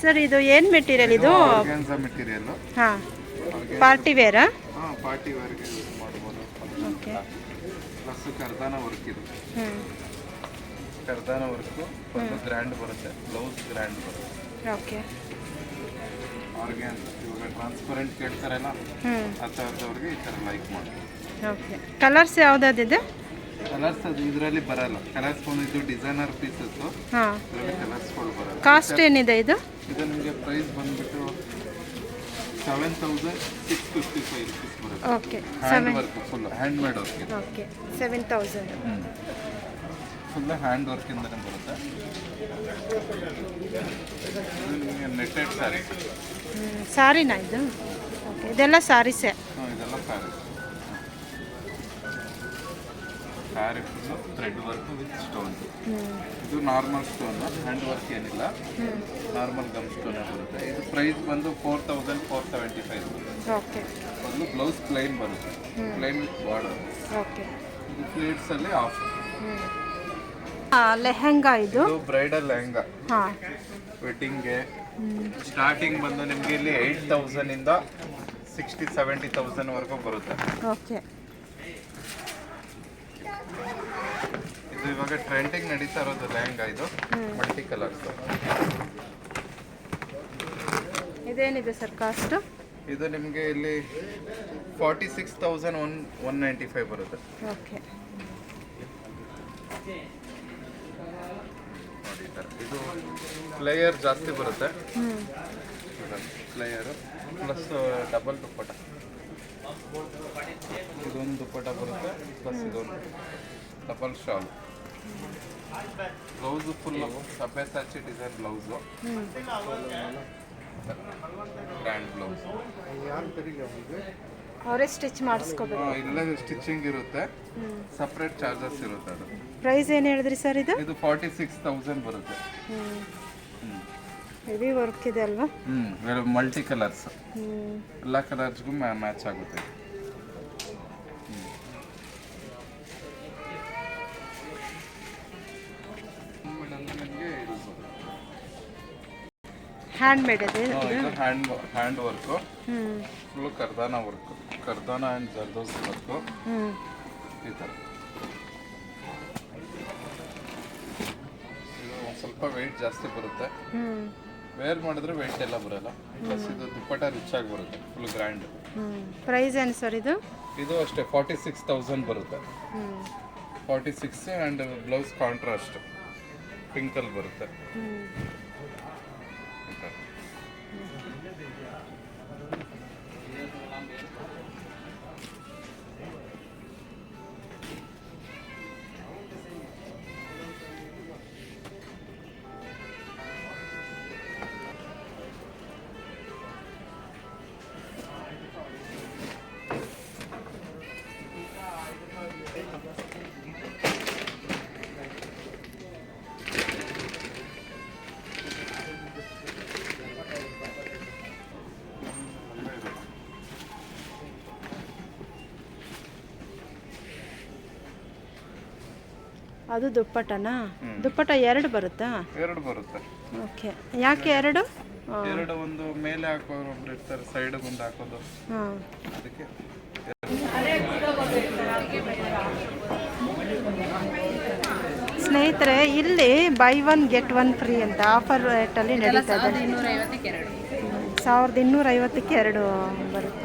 Sir ಇದು ಏನು material ಇದು? ಮೆಟೀರಿಯಲ್ ಹಾಂ. ಪಾರ್ಟಿ ವೇರಾ ಹಾಂ ಪಾರ್ಟಿ ವೇರ್ಗೆ ಯೂಸ್ ಮಾಡ್ಬೋದು. ಓಕೆ ಪ್ಲಸ್ ಕರ್ದಾನ ವರ್ಕ್ ಇದು. ಹ್ಞೂ ಕರ್ದಾನ ವರ್ಕು ಒಂದು ಗ್ರ್ಯಾಂಡ್ ಬರುತ್ತೆ. ಬ್ಲೌಸ್ ಗ್ರ್ಯಾಂಡ್ ಬರುತ್ತೆ. ಓಕೆ ಆರ್ಗ್ಯಾನ್ಸ್ ಇವಾಗ ಟ್ರಾನ್ಸ್ಪರೆಂಟ್ ಕೇಳ್ತಾರಲ್ಲ? ಆ ಥರದವ್ರಿಗೆ ಈ ಥರ ಲೈಕ್ ಮಾಡಿ ಓಕೆ ಕಲರ್ಸ್ ಯಾವುದಾದಿದೆ ಕಲರ್ಸ್ ಅದು ಇದರಲ್ಲಿ ಬರಲ್ಲ. ಕಲರ್ಸ್ ಇದು ಡಿಸೈನರ್ ಪೀಸಸ್ ಹಾಂ. ಕಲರ್ಸ್ ಕಲರ್ಸ್ಗಳು ಬರಲ್ಲ. ಕಾಸ್ಟ್ ಏನಿದೆ ಇದು? ಇದು ನಿಮಗೆ ಪ್ರೈಸ್ ಬಂದ್ಬಿಟ್ಟು seven thousand six fifty five rupees ಬರುತ್ತೆ okay hand seven work full hand made work ಇದು okay seven thousand full hand ವರ್ಕಿಂದನೇ ಬರುತ್ತೆ. ಇದು ನಿಮಗೆ ನೆಟ್ಟೆಡ್ ಸ್ಯಾರಿ ಸಾರಿನಾ ಇದು? ಓಕೆ ಇದೆಲ್ಲ ಸಾರೀಸೇ. ಹಾಂ ಇದೆಲ್ಲ sari sari full thread work with stone ಹ್ಞೂ ಇದು ನಾರ್ಮಲ್ ಸ್ಟೋನ್ ಹ್ಯಾಂಡ್ ವರ್ಕ್ ಏನಿಲ್ಲ ನಾರ್ಮಲ್ ಗಮ್ ಸ್ಟೋನ್ ಬರುತ್ತೆ. ಇದು ಪ್ರೈಸ್ ಬಂದು four thousand four seventy five okay ಒಂದು ಬ್ಲೌಸ್ ಪ್ಲೈನ್ ಬರುತ್ತೆ. ಪ್ಲೈನ್ ಬಾರ್ಡರ್ ಓಕೆ ಇದು ಪ್ಲೇಟ್ಸಲ್ಲಿ ಆಫ್ ಲೆಹಂಗಾ ಇದು? ಬ್ರೈಡಲ್ ಲೆಹಂಗಾ. ಹಾಂ. ವೆಡ್ಡಿಂಗ್ಗೆ ಸ್ಟಾರ್ಟಿಂಗ್ ಬಂದು ನಿಮಗೆ ಇಲ್ಲಿ ಏಯ್ಟ್ ಇಂದ ಸಿಕ್ಸ್ಟಿ ಸೆವೆಂಟಿ ತೌಸಂಡ್ವರೆಗೂ ಬರುತ್ತೆ. ಓಕೆ ಇದು ಇವಾಗ ಟ್ರೆಂಡಿಂಗ್ ನಡೀತಾ ಇರೋದು ಲೆಹಂಗಾ ಇದು ಮಲ್ಟಿ ಕಲರ್ಸ್ ಇದೇನಿದೆ ಸರ್ ಕಾಸ್ಟ್ ಇದು ನಿಮಗೆ ಇಲ್ಲಿ forty six thousand one one ninety five ಬರುತ್ತೆ ಓಕೆ ಇದು ಪ್ಲೇಯರ್ ಜಾಸ್ತಿ ಬರುತ್ತೆ. ಪ್ಲೇಯರು ಪ್ಲಸ್ ಡಬಲ್ ದುಪ್ಪಟ ಇದೊಂದು ದುಪ್ಪಟ ಬರುತ್ತೆ ಪ್ಲಸ್ ಇದೊಂದು ಡಬಲ್ ಶಾಲ್ ಬ್ಲೌಸು ಫುಲ್ ಸಫೇದ್ Sachi design blouse. Brand grand blouse. ಅವರೇ ಸ್ಟಿಚ್ ಮಾಡಿಸ್ಕೋಬೇಕು. ಇಲ್ಲ ಸ್ಟಿಚಿಂಗ್ ಇರುತ್ತೆ. ಸಪರೇಟ್ ಚಾರ್ಜಸ್ ಇರುತ್ತೆ ಅದು. ಪ್ರೈಸ್ ಏನು ಹೇಳಿದ್ರಿ ಸರ್ ಇದು? ಇದು ಫಾರ್ಟಿ ಸಿಕ್ಸ್ ತೌಸಂಡ್ ಬರುತ್ತೆ ಹೆವಿ ವರ್ಕ್ ಇದೆ ಅಲ್ವಾ? ಹ್ಞೂ ಮಲ್ಟಿ ಕಲರ್ಸ್ ಎಲ್ಲ ಕಲರ್ಸ್ಗೂ ಮ್ಯಾಚ್ ಆಗುತ್ತೆ. ಹ್ಯಾಂಡ್ ಮೇಡ್ ಇದೆ ಹ್ಯಾಂಡ್ ಹ್ಯಾಂಡ್ ವರ್ಕ್ ಫುಲ್ ಕರ್ದಾನ ವರ್ಕ್ ಕರ್ದಾನ ಅಂಡ್ ಜರ್ದೋಸ್ ವರ್ಕ್ ಈ ಥರ ಇದು ಒಂದು ಸ್ವಲ್ಪ ವೆಯ್ಟ್ ಜಾಸ್ತಿ ಬರುತ್ತೆ. ವೇರ್ ಮಾಡಿದ್ರೆ ವೆಯ್ಟ್ ಎಲ್ಲ ಬರಲ್ಲ. ಪ್ಲಸ್ ಇದು ದುಪ್ಪಟ ರಿಚ್ ಆಗಿ ಬರುತ್ತೆ ಫುಲ್ ಗ್ರ್ಯಾಂಡ್ ಪ್ರೈಸ್ ಏನು ಸರ್ ಇದು? ಇದು ಅಷ್ಟೇ ಫಾರ್ಟಿ ಸಿಕ್ಸ್ ತೌಸಂಡ್ ಬರುತ್ತೆ forty six and blouse contrast ಪಿಂಕಲ್ಲಿ ಬರುತ್ತೆ. ಅದು ದುಪ್ಪಟನಾ? ದುಪ್ಪಟ ಎರಡು ಬರುತ್ತಾ? ಎರಡು ಬರುತ್ತೆ. ಓಕೆ. ಯಾಕೆ ಎರಡು? ಎರಡು ಒಂದು ಮೇಲೆ ಹಾಕೋರು ಒಬ್ರು ಇರ್ತಾರೆ ಸೈಡ್ ಮುಂದೆ ಹಾಕೋದು. ಹಾಂ. ಅದಕ್ಕೆ ಸ್ನೇಹಿತರೆ ಇಲ್ಲಿ buy one get one free ಅಂತ ಆಫರ್ ರೇಟಲ್ಲಿ ನಡೀತಾ ಇದೆ. ಸಾವಿರದ ಇನ್ನೂರ ಐವತ್ತಕ್ಕೆ ಎರಡು ಬರುತ್ತೆ.